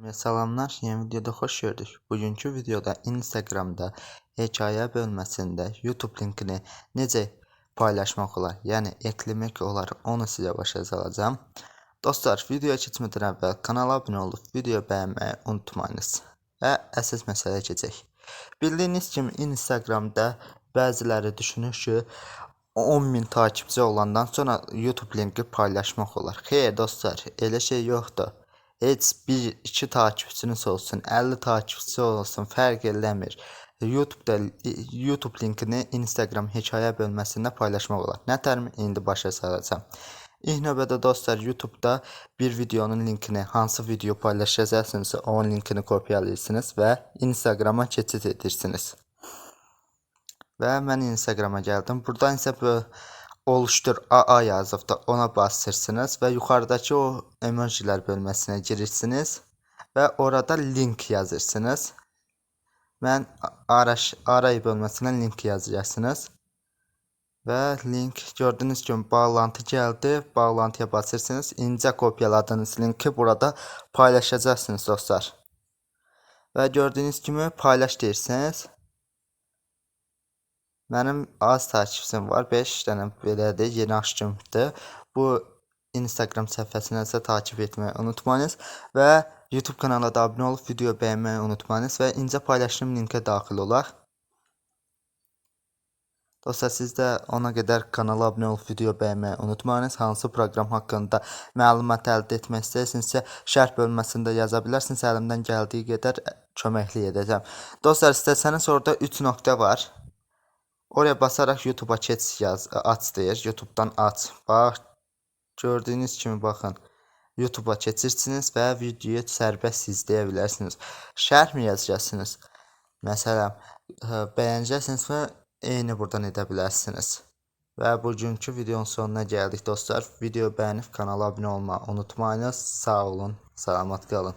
Ve Salamlar, yeni videoda hoş gördük. Bugünkü videoda Instagram'da hikaye bölməsində YouTube linkini necə paylaşmaq olar, yəni eklemək olar, onu sizə başa salacağım. Dostlar, videoya keçmədən əvvəl kanala abunə olub video bəyənməyi unutmayınız. Və əsas məsələyə keçək. Bildiyiniz kimi Instagram'da bəziləri düşünür ki, 10.000 takipçi olandan sonra YouTube linki paylaşmaq olar. Xeyr dostlar, elə şey yoxdur. Heç bir iki takipçiniz olsun, 50 takipçisi olsun fərq eləmir. YouTube'da YouTube linkini Instagram hekayə bölməsində paylaşmaq olar. Nətərmi? İndi başa salacağam. İlk növbədə dostlar YouTube'da bir videonun linkini hansı video paylaşacaqsınızsa onun linkini kopyalayırsınız və Instagram'a keçid edirsiniz. Və mən Instagram'a gəldim. Buradan isə bu oluştur AA yazıbdı. Ona basırsınız və yuxarıdakı o emojilər bölməsinə girirsiniz və orada link yazırsınız. Mən araş aray bölməsinə link yazacaksınız. Və link gördüyünüz kimi bağlantı gəldi. Bağlantıya basırsınız. İncə kopyaladığınız linki burada paylaşacaqsınız dostlar. Və gördüyünüz kimi paylaş deyirsiniz. Mənim az takipçim var. 5 dənə belədir. Yeni açmışdı. Bu Instagram səhifəsinə isə takip etməyi unutmayınız və YouTube kanalına da abunə olub video bəyənməyi unutmayınız və incə paylaşım linkə daxil olaq. Dostlar siz də ona qədər kanala abunə olub video bəyənməyi unutmayınız. Hansı proqram haqqında məlumat əldə etmək istəyirsinizsə şərh bölməsində yaza bilərsiniz. Əlimdən gəldiyi qədər köməklik edəcəm. Dostlar istəsəniz orada 3 nöqtə var. Oraya basaraq YouTube'a keç yaz, aç deyir. YouTube'dan aç. Bax gördüyünüz kimi baxın. YouTube'a keçirsiniz və videoyu sərbəst izləyə bilərsiniz. Şərh mi yazacaqsınız? Məsələn, ə, bəyənəcəksiniz və eyni buradan edə bilərsiniz. Və bugünkü videonun sonuna gəldik dostlar. Video bəyənib kanala abunə olmağı unutmayınız. Sağ olun, salamat qalın.